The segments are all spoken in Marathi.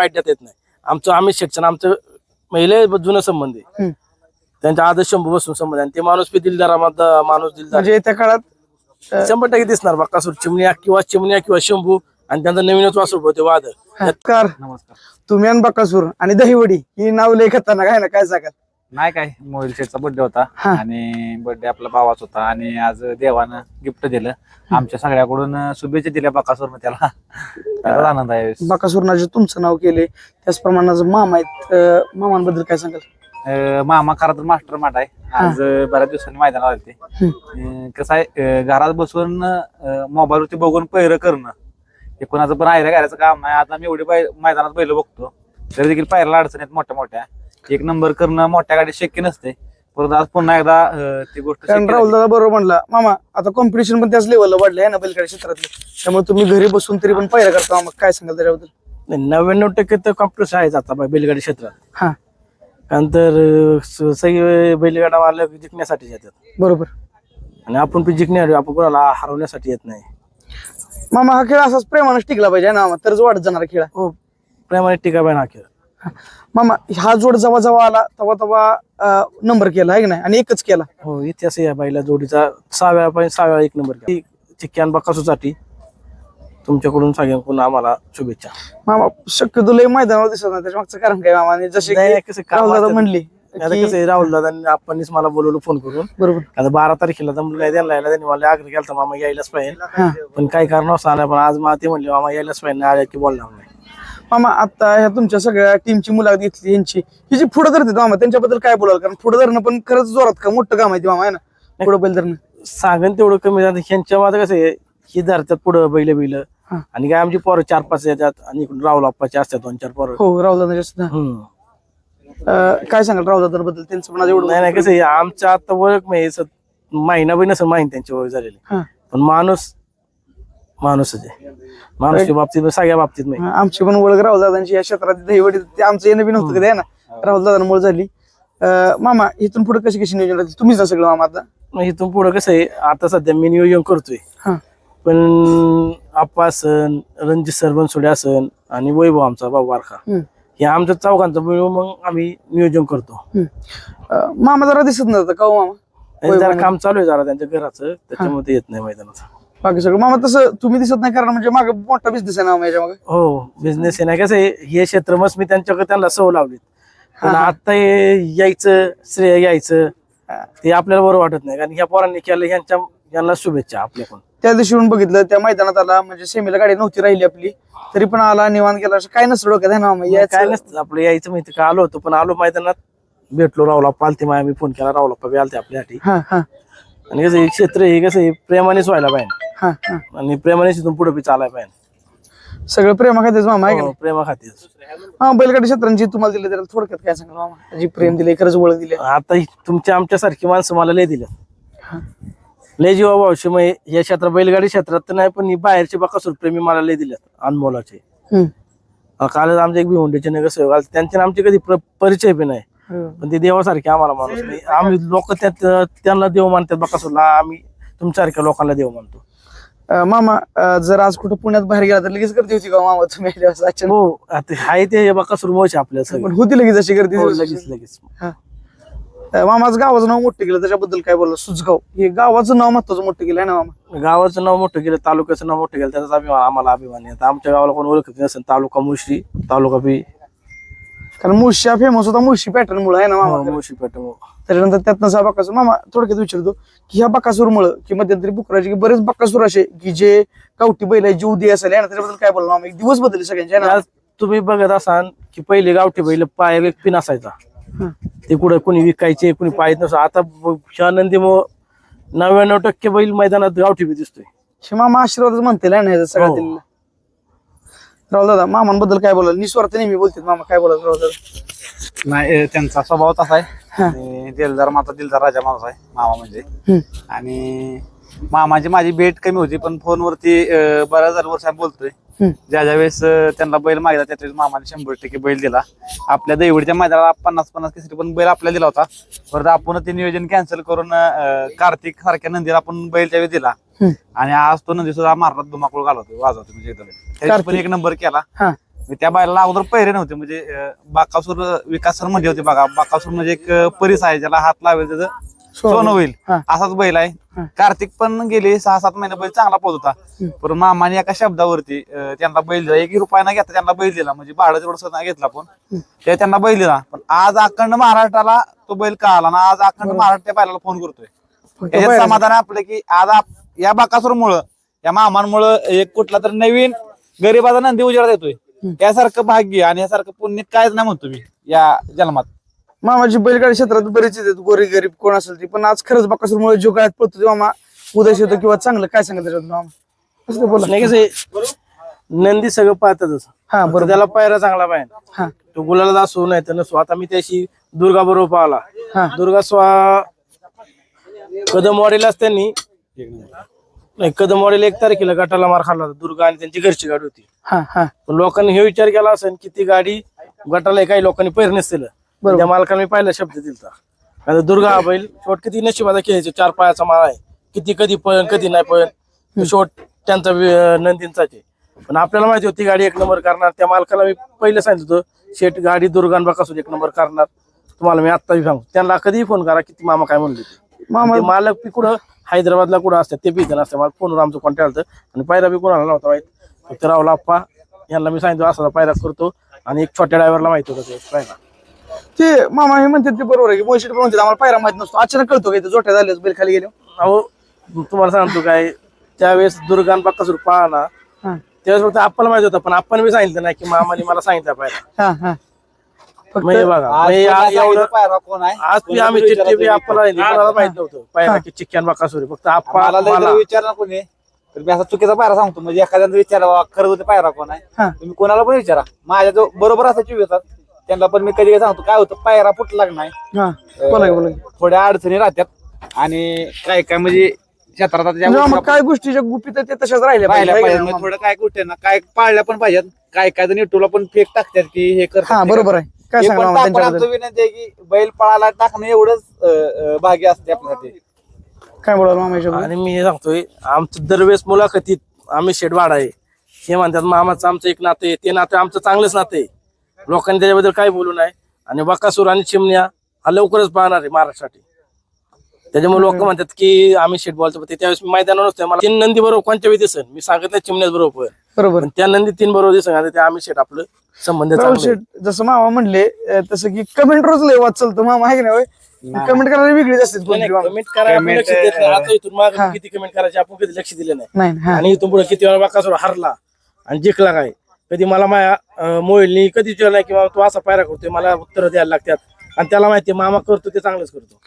वाईट देता येत नाही. आमचं आम्ही शिक्षण आमचं महिले जुनं संबंध आहे. त्यांच्या आदर्श शंभू बसून संबंध आहे. आणि ते माणूस बी दिलदारा माणूस दिलदार म्हणजे त्या काळात शंभर टक्के दिसणार बक्कासूर चिमण्या किंवा चिमण्या किंवा शंभू आणि त्यांचा नवीनच वासरूप होते वाद नमस्कार नमस्कार. तुम्ही आणि बकासूर आणि दहीवडी ही नाव लय खतरनाक आहे ना काय सांगाल? नाही काय मोबाईल शेटचा बर्थडे होता हा. आणि बर्थडे आपला भावाचा होता आणि आज देवानं गिफ्ट दिलं. आमच्या सगळ्याकडून शुभेच्छा दिल्या बकासूरनं त्याला. त्याला आनंद आहे. बकासूरनं जे तुमचं नाव केले त्याचप्रमाणे मामा आहेत अं, मामांबद्दल काय सांगाल? अं, मामा खरा तर मास्टर माट आहे. आज अं, बऱ्याच दिवसांनी मैदानात आले ते. अं, कसं आहे अं, घरात बसून मोबाईलवरती बघून पहिरं करणं हे कोणाचं पण आयऱ्या घालायचं काम नाही. आता मी एवढी मैदानात पहिलं बघतो. तरी देखील पायऱ्याला अडचण आहेत मोठ्या मोठ्या एक नंबर करणं मोठ्या गाडी शक्य नसते परंतु आज पुन्हा एकदा अं, ती गोष्ट कारण शक्य राहुल झाली. दादा बरोबर म्हणला मामा आता कॉम्पिटिशन पण त्याच लेवलला वाढलं आहे ना बैलगाडी क्षेत्रातलं. त्यामुळे तुम्ही घरी बसून तरी पण पायऱ्या करता मामा. काय सांगाल त्याच्याबद्दल? नव्याण्णव टक्के तर कॉम्प्युटर आहेच आता बा- बैलगाडी क्षेत्रात. हा. कारण तर अं, स- सगळे बैलगाडा मालक जिंकण्यासाठी येतात. बरोबर. आणि आपण पण जिंकणार आपण कोणाला हरवण्यासाठी येत नाही. मामा हा खेळ असाच प्रेमानं टिकला पाहिजे है ना मामा? तरच वाढत जाणार खेळ हो प्रेमाने टीका बाय हा खेळ. मामा हा जोड जेव्हा जेव्हा आला तेव्हा तेव्हा नंबर केला आहे की नाही? आणि एकच केला. हो इतिहास आहे या बैला जोडीचा. सहाव्या पाहिजे सहाव्या एक नंबर केला. चिक्क्यान बकासूसाठी तुमच्याकडून सगळ्यांकडून आम्हाला शुभेच्छा. मामा शक्यतो लय मैदानावर दिसत नाही त्याच्या मागचं कारण काय मामा? आणि जसे नाही, नाही, कसं काम राहुल दादा असतं. म्हणली आता की- कसं आहे राहुल दादांनी आपणच मला बोलवलं फोन करून. बरोबर. आता बारा तारखेला तर मुलं द्यायला यायला त्यांनी मला आग्रह केला मामा यायलाच पाहिजे. हा. पण काही कारण असं आलं पण आज मला ते म्हणले मामा यायलाच पाहिजे नाही आल्या की बोलणार नाही. मामा आता ह्या तुमच्या सगळ्या टीमची मुलाखत घेतली यांची ही जी पुढे धरते मामा त्यांच्याबद्दल काय बोलाल? कारण पुढे धरणं पण खरंच जोरात का मोठं काम आहे ते मामा आहे ना? पुढे बैल धरणं. सांगन तेवढं कमी जातं ह्यांच्या माझं कसं आहे ही धरतात पुढं बैल बैल. आणि काय आमची पोरं चार पाच येतात आणि इकडून राहुल अप्पाचे असतात दोन चार पोरं. हो राहुल. काय सांगाल राहुल दादाबद्दल? त्यांचं पण एवढं नाही नाही कसं आहे आमचं आता ओळख नाही स- महिना बी नसेल माहिती त्यांची ओळख झालेली. पण माणूस माणूसच आहे. माणूसच्या बाबतीत सगळ्या बाबतीत नाही. हा, आमची पण ओळख राहुल दादांची या क्षेत्रात ते आमचं येणं बी नव्हतं कधी ना? राहुल दादांमुळे झाली. अं, मामा इथून पुढे कशी कशी नियोजन राहतील? तुम्हीच ना सगळं मामा आता. मग इथून पुढं कसं आहे आता सध्या मी नियोजन करतोय. हा. पण आप्पा असन रणजित सर बनसोडे असन आणि वैभव आमचा भाऊ वारखा. हम्म. हे आमच्या चौघांचं मिळून मग आम्ही नियोजन करतो. हम्म. अं, मामा जरा दिसत नव्हतं का हो मामा? आणि जरा काम चालू आहे जरा त्यांच्या घराचं त्याच्यामुळे ते येत नाही मैदानात बाकी सगळं. मामा तसं तुम्ही दिसत नाही कारण म्हणजे मागे मोठा बिझनेस आहे ना मामा याच्या मागे हो बिझनेस आहे ना. कसं आहे हे क्षेत्र मस्त मी त्यांच्याकडे त्यांना सवय लावली पण हा, हा. आता हे यायचं श्रेय यायचं ते आपल्याला बरं वाटत नाही. कारण ह्या पोरांनी केलं ह्यांच्या यांना शुभेच्छा आपल्याकडून. त्या दिवशी येऊन बघितलं त्या मैदानात आला म्हणजे सेमीला गाडी नव्हती राहिली आपली. तरी पण आला निवांत गेला. असं काय नसतं डोक्यात आहे ना मामा? काय नसतं आपलं यायचं माहिती का? आलो होतो पण आलो मैदानात. भेटलो रावला पालते माया मी फोन केला रावला बी आलते आपल्यासाठी. हा हा. आणि कसं हे क्षेत्र हे कसं आहे प्रेमानेच व्हायला पाहिजे. हा हा. आणि प्रेमानेच इथून पुढे बी चालायला पाहिजे. सगळं प्रेमा खातेच मामा आहे का हो, नाही? प्रेमा खातीच. हा बैलगाडी क्षेत्रांची तुम्हाला दिले त्याला थोडक्यात काय सांगा मामा? जी प्रेम दिले खरंच ओळख दिली. आता ही तुमच्या आमच्यासारखी माणसं मला लय दिलं. लय जीवा भावशी मग या क्षेत्रात बैलगाडी क्षेत्रात तर नाही पण ही बाहेरचे बकासूर प्रेमी मला लय दिल्यात अनमोलाचे. कालच आमचे एक भिवंडीचे नगर सेवक आले त्यांचे आणि आमचे कधी प्र- परिचय बी नाही. हो. पण ते देवासारखे आम्हाला माणूस नाही. आम्ही लोक त्यांना देव मानतात बकासूरला आम्ही तुमच्यासारख्या लोकांना देव मानतो. अं, मामा अं, जर आज कुठं पुण्यात बाहेर गेला तर लगेच गर्दी होती का मामा तुम्ही आल्यावर असं अचानक? हो आता हाय ते बकासूर मोच आपल्या सगळं. पण होती लगेच अशी गर्दी हो, लगेच लगेच. अं, मामाचं गावाचं नाव मोठं केलं त्याच्याबद्दल काय बोलला? सुजगाव. हे गावाचं नाव महत्वाचं मोठं केलं आहे ना मामा? गावाचं नाव मोठं केलं तालुक्याचं नाव मोठं केलं त्याचा अभिमान आम्हाला अभिमान आहे. आता आमच्या गावाला कोण ओळखत नसेल तालुका मुशी तालुका बी कारण मुळशी फेमस होता मुळशी पॅटर्न मुळे आहे ना मामा? मुशी पेट त्याच्यानंतर त्यातनं हा बकासूर मामा थोडक्यात विचारतो की ह्या बकासूर मुळे की मध्यंतरी बुकराचे की बरेच बकासूर असे की जे गावठी बैल आहे जीव दे असेल त्याच्याबद्दल काय बोलला मामा? एक दिवस बदलले सगळ्यांचे आहे ना? आज तुम्ही बघत असाल की पहिले गावठी बैल पाय एक पिन असायचा हं. ते कुठं कुणी विकायचे कुणी पायत नसं आता आनंदी नव्याण्णव टक्के बैल मैदानात गावठी बी दिसतोय. हे मामा आशीर्वादच म्हणतील आहे ना हो. दिलेला राहुल दादा मामांबद्दल काय बोलाल निस्वार्थ नेहमी बोलतील मामा काय बोलाल राहुल दादा नाही त्यांचा स्वभाव तसा आहे हा. आणि दिलदार माता दिलदार राजा माणूस आहे मामा म्हणजे हम्म. आणि मामाची माझी भेट कमी होती पण फोनवरती बऱ्याच झालं वर्ष बोलतोय. ज्या ज्या वेळेस त्यांना बैल मागितला त्या वेळेस मामाने शंभर टक्के बैल दिला. आपल्या दैवडच्या मैदानाला पन्नास पन्नास केसरी पण बैल आपल्याला दिला होता. परत आपण ते नियोजन कॅन्सल करून कार्तिक सारख्या नंदीला आपण बैल त्यावेळी दिला. आणि आज तो नंदी सुद्धा मारला धुमाकूळ घालवतो वाजवतो म्हणजे एकदम. पण. एक नंबर केला. त्या बैलाला अगोदर पहिरे नव्हते म्हणजे बाकासूर विकास सर म्हणजे होते बघा बाकासूर म्हणजे एक परिस आहे ज्याला हात लावेल त्याचं सोनं होईल. असाच बैल. आहे. कार्तिक पण गेले सहा सात महिने बैल चांगला पोहोच होता. पण मामाने एका शब्दावरती त्यांना बैल दिला. एक रुपया न घेता त्यांना बैल दिला. म्हणजे भाडं तेवढं घेतला पण. ते त्यांना बैल दिला. पण आज अखंड महाराष्ट्राला तो बैल कळाला ना आज अखंड महाराष्ट्र बैलाला फोन करतोय. फक्त याच्यात बैलाचं- समाधान आपलं की आज या बाकासूरमुळं या मामांमुळं एक कुठला तर नवीन गरीबाचा नंदी उजेडात येतोय यासारखं भाग्य आणि यासारखं पुण्य कायच नाही म्हणतो मी या जन्मात. मामाची बैलगाडी क्षेत्रात बरेच आहेत. गोरी गरीब कोण असेल ती. पण आज खरंच बाकासूरमुळे जो काळात पळतो ते मामा उदय होतो किंवा चांगलं काय सांगत त्याच्यात मामा? असं ते बोला. नाही कसं आहे, नंदी सगळं पाहतातच हा बरं बरोबर. त्याला पायरा चांगला पाहिजे. हा. तो गुलाला असो नाही तर नसो. आता मी त्याशी दुर्गा बरोबर हा. पाहिला दुर्गा स्वा कदमवाडीलाच त्यांनी नाही कदमवाडीला एक तारखेला गटाला मार खाल्ला होता. दुर्गा आणि त्यांची घरची गाडी होती. हा हा. पण लोकांनी हे विचार केला असेल की ती गाडी गटाला काही लोकांनी पैर नसतील. त्या मालकाने मी पहिला शब्द दिलता. आता दुर्गा हा बैल शेवट किती नशिबाचा खेळायचे? चार पायाचा माळ आहे. किती कधी पळण कधी नाही पळण शेवट त्यांचा नंदींचाच आहे. पण आपल्याला माहिती होती गाडी एक नंबर करणार. त्या मालकाला मी पहिलं सांगितलं होतं शेट गाडी दुर्गान बकासून एक नंबर करणार. तुम्हाला मी आत्ता सांगतो त्यांना कधीही फोन करा किती मामा काय म्हणले. मामा मालक बी कुठं? हैदराबादला कुठं असतात? ते बी इथं नसतं मला फोनवर आमचं कॉन्टॅक्ट आलं आणि पायरा बी कोणाला नव्हता माहीत. फक्त राहुल आप्पा. यांना मी सांगितलं असा पायरा करतो. आणि एक छोट्या ड्रायव्हरला माहिती होतं ते पायरा ते मामा हे म्हणतात ते बरोबर आहे की पण म्हणतात आम्हाला पायरा माहीत नसतो. अचानक कळतो की जोट्या झाले बैल खाली गेले? अहो तुम्हाला सांगतो काय त्यावेळेस दुर्गान बाकासूर पाहना हा. त्यावेळेस फक्त आपल्याला माहीत होतं पण आपण बी सांगितलं नाही की मामाने मला सांगितलं पायरा. हा हा. फक्त म्हणजे बघा आज म्हणजे कोणाला आ- एवढं सांगितलं पायरा कोण आहे? आज बी आम्ही चिठ्ठी बी आपल्याला दिली, कोणाला माहीत नव्हतं पायरा की चिक्क्यान बाकासूर आहे. फक्त आप्पा मला लय मला जर विचारणार कोणी. तर मी असा चुकीचा पायरा सांगतो म्हणजे एखाद्यानं विचारा खरं होते पायरा कोण आहे? हा. तुम्ही कोणाला पण विचारा. माझ्या जो बरोबर असायची त्यांना पण मी कधी सांगतो काय होतं? पायरा फुटला की नाही? हा बोला की, बोला की. थोड्या अडचणी राहतात. आणि काय काय म्हणजे क्षेत्रात आता ज्या म्हणजे गोष्टी मामा काय गोष्टीच्या गुपित आहेत ते तशाच राहिल्या पाहिल्या पाहिजे, है मग थोडं काय गोष्टी ना काय पाळल्या पण पाहिजेत. काय काय जण युट्यूबला पण फेक टाकतात की हे करतात हा ते बरोबर आहे. काय हे सांगा पण त्यांच्याबद्दल? विनंती आहे की बैल पळाला टाकणं एवढंच अं, अं, भाग्य असते आपल्यासाठी. काय बोला मामा याच्याबद्दल? आणि मी हे सांगतोय आमचं दरवेळेस मुलाखतीत आम्ही शेडवाड आहे. हे म्हणतात मामाचं आमचं एक नातं आहे ते नातं आमचं चांगलंच नातं आहे. लोकांनी त्याच्याबद्दल काही बोलू नये. आणि बकासूर आणि चिमण्या हा लवकरच पाहणार आहे महाराष्ट्रासाठी. त्याच्यामुळे लोक म्हणतात की आम्ही शेट बोलतो पण ते त्यावेळेस मी मैदानावर नसतोय. मला तीन नंदी बरोबर कोणत्या वेळी दिसन? मी सांगत नाही चिमण्याच बरोबर. बरोबर. त्या नंदी तीन बरोबर दिसन आता ते आम्ही शेट आपलं संबंध. शेठ जसं मामा म्हणले तसं की कमेंट रोज लय वाच चालतो मामा आहे की नाही कमेंट करायला वेगळीच असते नाही, नाही, कमेंट करायला लक्ष देत नाही. आता इथून मागे. किती कमेंट करायचे आपण कधी लक्ष दिलं नाही. नाही आणि इथून पुढे किती वेळा बाकासूर हरला आणि जिंकला काय? कधी मला माया मोहिलनी कधी विचारलं नाही की बाबा तू असा पायरा करतोय मला उत्तर द्यायला लागतात. आणि त्याला माहिती मामा करतो ते चांगलंच करतो.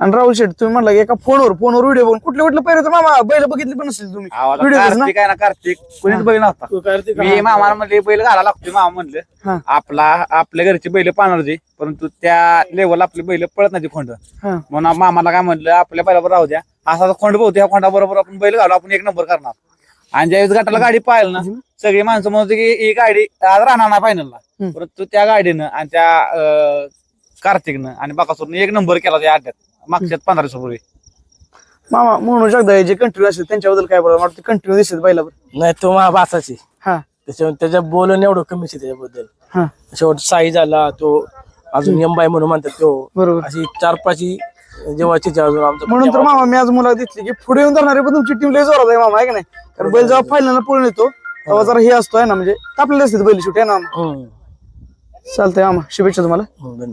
आणि राहुल शेठ तुम्ही म्हणला की एका फोनवर फोनवर व्हिडिओ बघून कुठले कुठले पाहिजे मामा बैल बघितले पण नसतील तुम्ही. आवाज व्हिडिओ कार्तिक आहे ना कार्तिक. कोणीच बैल नव्हता. तू मी मामाला म्हणले बैल घाला लागतोय मामा म्हणलं. आपला आपल्या घरची बैल पाहणार होती परंतु त्या लेवलला आपली बैल पळत नाही ती खोंड. हा. म्हणून मामाला काय म्हणलं आपल्या बैलावर राहू द्या. असा खोंड बहुते ह्या खोंडा बरोबर आपण बैल घालू आपण एक नंबर करणार. आणि ज्यावेळेस गटाला गाडी पाहिलं ना सगळी माणसं म्हणत होती की ही गाडी आज राहणार ना फायनलला. परंतु त्या गाडीनं आणि त्या कार्तिकनं आणि बाकासूरनं एक नंबर केला त्या अड्ड्यात मागच्या पंधरा दिवसापूर्वी मामा म्हणून जगदा जे कंटिन्यू असतील त्यांच्याबद्दल काय बोला वाटतं कंटिन्यू दिसत बैलावर. नाही तो मा बासाची. हा. त्याच्यामुळे त्याच्या बोलणं एवढं कमीच आहे त्याच्याबद्दल. हा. शेवट साई झाला तो अजून यंबाई म्हणून म्हणतात तो. बरोबर. अशी चार पाच जेव्हाची अजून आमचं म्हणून तर मामा मी आज मुला दिसली की पुढे येऊन धरणारे पण तुमची टीम लय जोरात आहे मामा आहे का नाही? कारण बैल जेव्हा फायनल पळून येतो तेव्हा जरा हे असतो आहे ना म्हणजे तापलेले असते बैल शेवटी आहे ना हम्म. चालतंय मामा शुभेच्छा तुम्हाला. धन्यवाद.